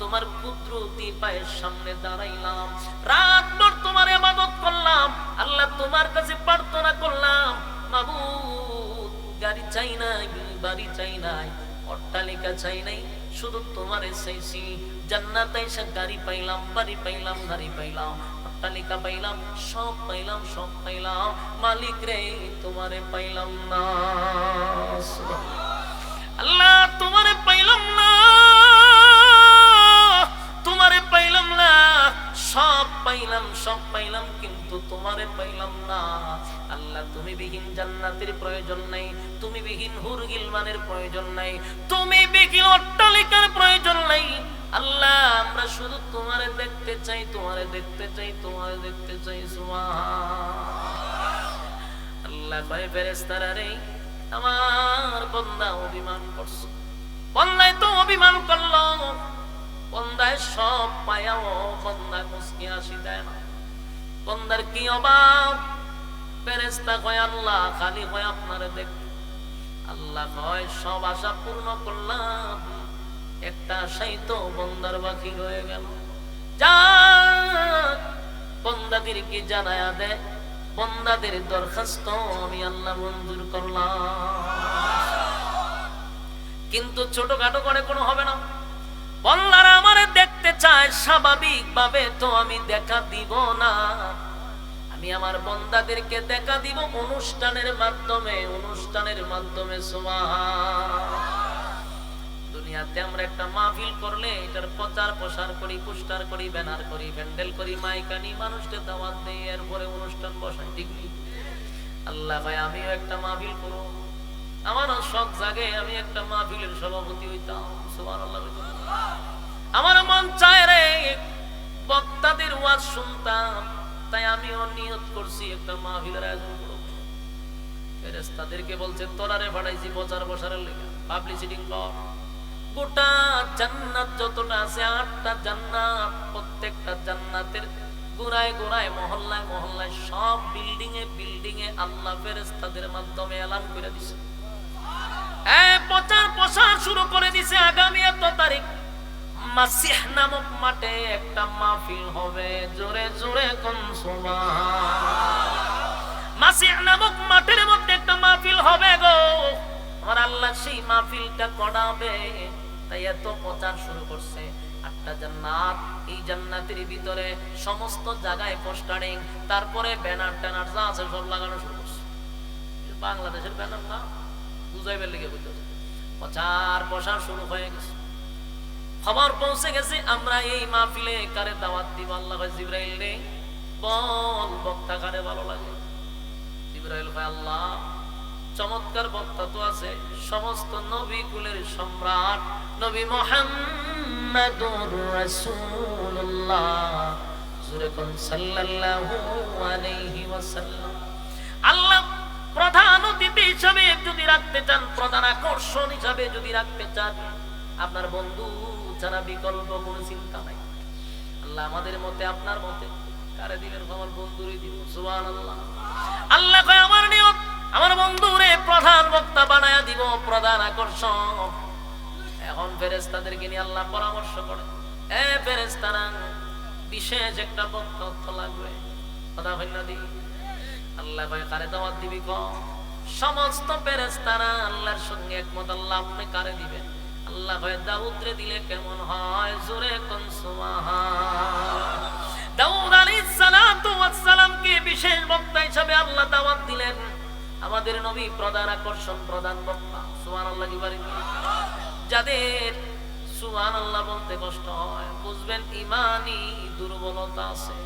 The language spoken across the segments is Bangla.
তোমার কুদরতি পায়ের সামনে দাঁড়াইলাম। রাত ভর তোমার ইবাদত করলাম, আল্লাহ তোমার কাছে প্রার্থনা করলাম, মাবুদ, গাড়ি চাই নাই, বাড়ি চাই নাই অট্টালিকা চাই নাই, শুধু তোমারে চাইছি। জান্নাতে এসে গাড়ি পাইলাম, বাড়ি পাইলাম, গাড়ি পাইলাম, অট্টালিকা পাইলাম, সব পাইলাম সব পাইলাম। মালিক রে, তোমারে পাইলাম না। আল্লাহ, তোমারে প্রয়োজন নাই। তুমি বিহীন অট্টালিকার প্রয়োজন নাই। আল্লাহ, আমরা শুধু তোমারে দেখতে চাই, তোমারে দেখতে চাই, তোমারে দেখতে চাই আল্লাহ কয় ফেরেস্তারা রে, আমার বন্দা অভিমান করছ। বন্দায় তো অভিমান করল। বন্দায় সব পায়াও বন্দা মুসকি আসি দেয় না। বন্দার কি অভাব? ফেরেস্তা কয়, আল্লাহ, খালি কয়, আপনারে দেখ আল্লাহ কয় সব আশা পূর্ণ করলাম। একটা আশাই তো বন্দার বাকি রয়ে গেল। যা বন্দাদেরকে জানায়া দেয় বন্দাদের দরখাস্ত আমি আল্লাহ মঞ্জুর করলাম। কিন্তু ছোটখাটো করে কোনো হবে না। বন্দারা আমারে দেখতে চায় স্বাভাবিক ভাবে তো আমি দেখা দিব না। আমি আমার বন্দাদেরকে দেখা দিব অনুষ্ঠানের মাধ্যমে অনুষ্ঠানের মাধ্যমে দুনিয়াতে আমরা একটা মাহফিল করলে এটার প্রচার প্রসার করি, পোস্টার করি, ব্যানার করি প্যান্ডেল করি মাইকানি মানুষকে দাওয়াত দেই, এরপরে অনুষ্ঠান বসাই, ঠিক নেই? আল্লাহ ভাই, আমিও একটা মাহফিল করব আমারও শখ জাগে আমি একটা মাহফিলের সভাপতি হইতাম বলতাম। আমার মন চায় রে, বক্তাদের ওয়াজ শুনতাম তাই আমিও নিয়ত করছি, একটা মাহফিলের আয়োজন করব বলছে তোরারে পাঠাইছি প্রচার প্রসারের লেগে পাবলিসিটি কর। জান্নাতের গোড়ায় গোড়ায়, মহল্লায় মহল্লায় সব বিল্ডিং এ বিল্ডিং এ মাধ্যমে করে দিছে। এ প্রচার শুরু করে দিছে আগামী এত তারিখ। মাসিহ নামক মাঠে একটা মাহফিল হবে। জোরে জোরে কোন মাসিহ নামক মাঠের মধ্যে একটা মাহফিল হবে গো। আমার আল্লাহ সেই মাহফিলটা করাবে। তাই এত প্রচার শুরু করছে। আটটা জান্নাত। এই জান্নাতের ভিতরে সমস্ত জায়গায় পোস্টারিং তারপরে ব্যানার ট্যানার যা আছে সব লাগানো শুরু করছে। বাংলাদেশের ব্যানার না? বুঝাইবার লেগে বুঝতে প্রচার প্রসার শুরু হয়ে গেছে। খবর পৌঁছে গেছে, আমরা এই মাহফিলে কারে দাওয়াত দিব? আল্লাহ জিব্রাইল রে, বল বক্তা কারে ভালো লাগে? জিব্রাইল কয়, আল্লাহ, চমৎকার বক্তা তো আছে। সমস্ত নবী কুলের সম্রাট, নবী মোহাম্মদুর রাসূলুল্লাহ, জোরে কোন সাল্লাল্লাহু আলাইহি ওয়াসাল্লাম। আল্লাহ, প্রধান অতিথি হিসাবে যদি রাখতে চান, প্রধান আকর্ষণ হিসাবে যদি রাখতে চান আপনার বন্ধু ছাড়া বিকল্প কোনো চিন্তা নাই। আল্লাহ আমাদের মতে, আপনার মতে। কারে দিলেন আমার বন্ধুরই দিব সুবহানাল্লাহ। আল্লাহ কয়, আমার নিয়ত, আমার বন্ধুরে প্রধান বক্তা বানায়া দিব, প্রধান আকর্ষণ এখন ফেরেশতাদেরকে নিয়ে আল্লাহ পরামর্শ করে এ ফেরেশতারা বিশেষ একটা বক্তব্য লাগবে। কথা হইল দি? আল্লাহ কয়, কারে দাওয়াত দিবি ক সমস্ত ফেরেশতারা আল্লাহর সঙ্গে একমত, আল্লাহ আপনি কারে দিবেন? দিলে কেমন হয়? জোরে কোন আমাদের নবী প্রধান আকর্ষণ, প্রধান বক্তা। সুবহানাল্লাহ কি বাড়ি যাদের সুবহানাল্লাহ বলতে কষ্ট হয়, বুঝবেন ইমানি দুর্বলতা আছে।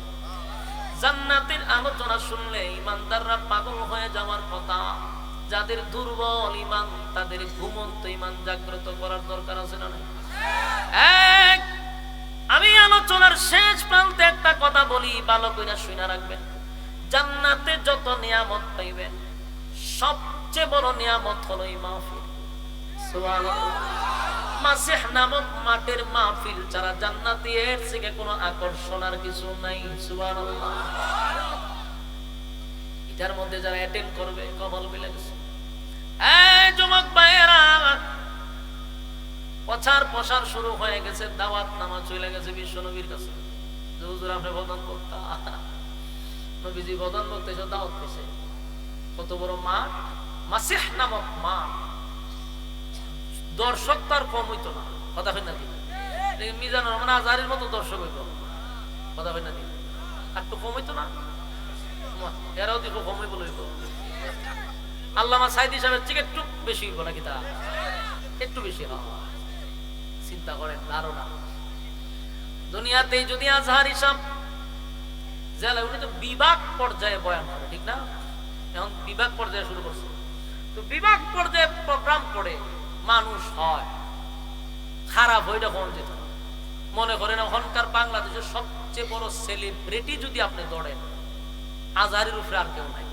জান্নাতের আলোচনা শুনলে ইমানদাররা পাগল হয়ে যাওয়ার কথা। যাদের দুর্বল ইমান, তাদের ঘুমন্ত ইমান জাগ্রত করার দরকার আছে না এক, আমি আলোচনার শেষ প্রান্তে একটা কথা বলি, ভালো শুনে রাখবেন। জান্নাতে যত নিয়ামত পাইবেন, সবচেয়ে বড় নিয়ামত হলো এই মাহফিল। মাসিহ নামক মাটির মাহফিল ছাড়া জান্নাতি এর থেকে কোনো আকর্ষণ আর কিছু নাই, সুবহানাল্লাহ। এটার মধ্যে যারা অ্যাটেন্ড করবে কবল মিলে গেছে দর্শক তার কম হইতো না। কথা হয় না দি মিজানুর রহমান আজহারের মতো দর্শক হইতো। কথা হয় না আর একটু কম হইতো না? এরাও দিব কম হইব, লইব। আল্লামা সাইদ হিসাবের থেকে একটু বেশি হইব নাকি তা? একটু বেশি হয়। চিন্তা করেন ধারণা দুনিয়াতেই যদি আজহার হিসাব জেলা উনি তো বিভাগ পর্যায়ে বয়ান করে, ঠিক না? এখন বিভাগ পর্যায়ে শুরু করছে। তো বিভাগ পর্যায়ে প্রোগ্রাম করে, মানুষ হয়। খারাপ হইটা কোন যেত। মনে করেন ওখানকার বাংলাদেশের সবচেয়ে বড় সেলিব্রিটি যদি আপনি ধরেন, আজহারের উপরে আর কেউ নাই।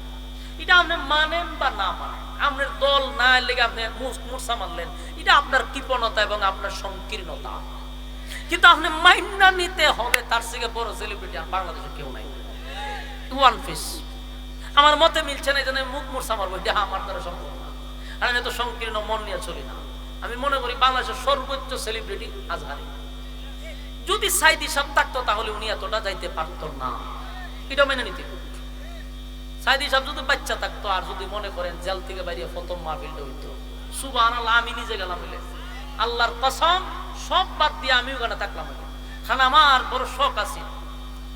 এটা আপনি মানেন বা না মানেন? আপনার দল না লেগে আপনি মুরসা মানলেন এটা আপনার কৃপণতা এবং আপনার সংকীর্ণতা। কিন্তু আপনি মাইন্না নিতে হবে, তার থেকে বড় সেলিব্রিটি আর বাংলাদেশে কেউ নাই। ওয়ান পিস আমার মতে মিলছে না, এই মুখ মুরসা মারবো। এটা আমার দ্বারা সম্ভব না। আর আমি তো সংকীর্ণ, মন নিয়ে চলি না। আমি মনে করি বাংলাদেশের সর্বোচ্চ সেলিব্রিটি আজহারি। যদি সাইদি সাহেব থাকতো, তাহলে উনি এতটা যাইতে পারতো না। এটা মেনে নিতে হবে। সাইদি সাহেব যদি বাচ্চা থাকতো, আর যদি মনে করেন জেল থেকে বাইরে প্রথম মাহফিলটা হইতো সুবাহ আমি নিজে গেলাম মিলে আল্লাহর কসম, সব বাদ দিয়ে আমি ওখানে থাকলাম। কারণ আমার বড় শখ আছে।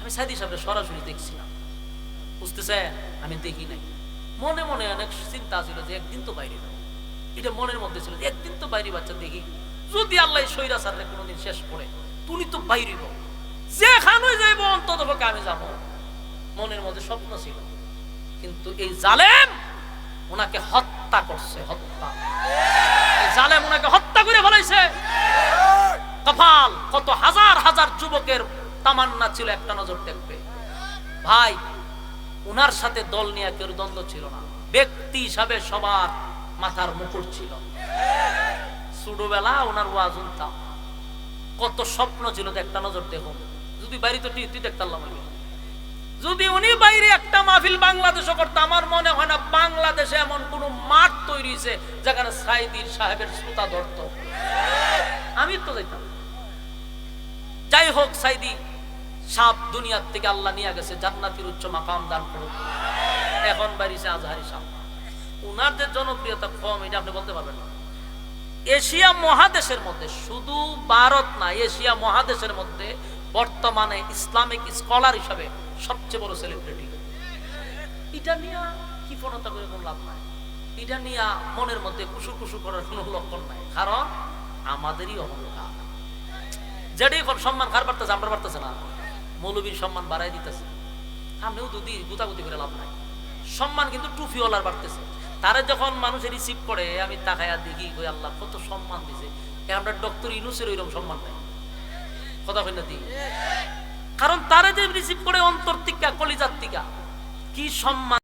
আমি সাইদি সাহেবের সরাসরি দেখছিলাম। বুঝতেছেন? আমি দেখি নাই। মনে মনে অনেক চিন্তা ছিল যে একদিন তো বাইরে যাব। এটা মনের মধ্যে ছিল একদিন তো বাইরে বাচ্চা দেখি। যদি আল্লাহ সৈরা সারে কোনোদিন শেষ করে, তুমি তো বাইরে যেখানে যাইব, অন্তত আমি যাব। মনের মধ্যে স্বপ্ন ছিল। কিন্তু এই জালেম ওনাকে হত্যা করছে, হত্যা। জালেম ওনাকে হত্যা করে ফেলাইছে। কপাল, কত হাজার হাজার যুবকের তামান্না ছিল, একটা নজর দেখবে। ভাই ওনার সাথে দল নিয়ে কেউ দ্বন্দ্ব ছিল না। ব্যক্তি হিসাবে সবার মাথার মুকুট ছিল। ছোটবেলা ওনার ওয়াজ কত স্বপ্ন ছিল একটা নজর দেখুন যদি বাড়িতে তুই দেখতাম যদি উনি বাইরে একটা মাহফিল বাংলাদেশে করতো, আমার মনে হয় না বাংলাদেশে এমন কোন মাঠ তৈরি হয়েছে যেখানে সাইদির সাহেবের শ্রোতা ধরত। আমি তো যাইতাম যাই হোক, সাইদি সাপ দুনিয়ার থেকে আল্লাহ নিয়ে গেছে, জান্নাতির উচ্চ মাকাম দান করুক। এখন বাড়িছে আজহারি সাপ। উনার যে জনপ্রিয়তা কম, এটা আপনি বলতে পারবেন না। এশিয়া মহাদেশের মধ্যে, শুধু ভারত না, এশিয়া মহাদেশের মধ্যে বর্তমানে ইসলামিক স্কলার হিসাবে সবচেয়ে বড় সেলিব্রিটি এটা নিয়ে কৃপণতা করে কোনো লাভ নাই। এটা নিয়ে মনের মধ্যে কুসু কুসু করার কোনো লক্ষণ নাই। কারণ আমাদেরই অহংকার যেটাই সম্মান কার পারতেছে আমরা পারতেছে না। মৌলবীর সম্মান বাড়াই দিতেছে। আপনিও দুদি গুতাগুতি করে লাভ নাই। সম্মান কিন্তু টুফিওয়ালার বাড়তেছে। তারা যখন মানুষের রিসিভ করে, আমি তাকায়া দেখি ওই আল্লাহ, কত সম্মান দিছে। আমরা ডক্টর ইনুসের ওইরকম সম্মান নাই। কথা কই না দি? কারণ তারা যে রিসিভ করে অন্তর্তিকা কলিজাত্তিকা কি সম্মান?